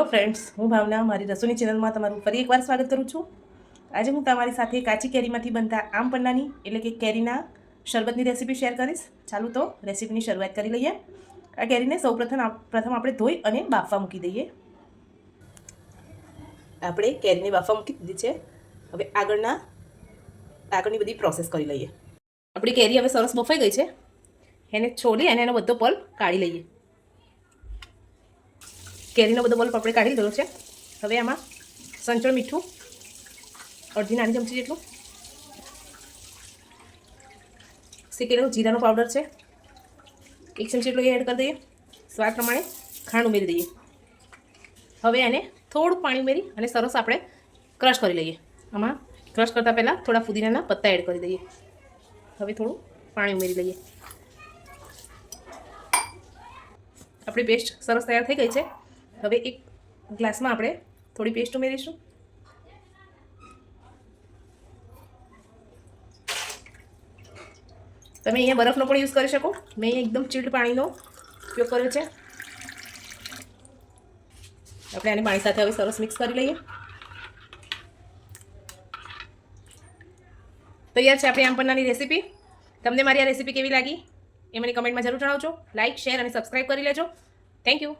Hello friends હું ભાવના, મારી રસોઈની ચેનલમાં તમારું ફરી એકવાર સ્વાગત કરું છું. આજે હું તમારી સાથે કાચી કેરીમાંથી બનતા આમ પન્નાની, એટલે કે કેરીના શરબતની રેસીપી શેર કરીશ. ચાલુ તો રેસીપીની શરૂઆત કરી લઈએ. આ કેરીને સૌપ્રથમ પ્રથમ આપણે ધોઈ અને બાફવા મૂકી દઈએ. આપણે કેરીને બાફવા મૂકી દીધી છે. હવે આગળના, આગળની બધી પ્રોસેસ કરી લઈએ. આપણી કેરી હવે સરસ બફાઈ ગઈ છે. એને છોલી અને એનો બધો પલ કાઢી લઈએ. કેરીનો બધો બલ્બ આપણે કાઢી લીધો છે. હવે આમાં સંચળ મીઠું, અડધી નાની ચમચી જેટલું. શેકેલો જીરાનો પાવડર છે. એક ચમચી જેટલો એ એડ કરી દઈએ. સ્વાદ પ્રમાણે ખાંડ ઉમેરી દઈએ. હવે એને થોડું પાણી ઉમેરી અને સરસ આપણે ક્રશ કરી લઈએ. આમાં ક્રશ કરતાં પહેલાં થોડા ફુદીનાના પત્તા એડ કરી દઈએ. હવે થોડું પાણી ઉમેરી લઈએ. આપણી પેસ્ટ સરસ તૈયાર થઈ ગઈ છે. હવે એક ગ્લાસમાં આપણે થોડી પેસ્ટ ઉમેરીશું. તમે અહીંયા બરફનો પણ યુઝ કરી શકો. મેં અહીંયા એકદમ ચીલ્ડ પાણીનો ઉપયોગ કર્યો છે. આપણે આને પાણી સાથે હવે સરસ મિક્સ કરી લઈએ. તૈયાર છે આપણી આમ પન્નાની રેસીપી તમને મારી આ રેસીપી કેવી લાગી? એ મને કમેન્ટમાં જરૂર જણાવજો. લાઇક શેર અને સબસ્ક્રાઈબ કરી લેજો. Thank you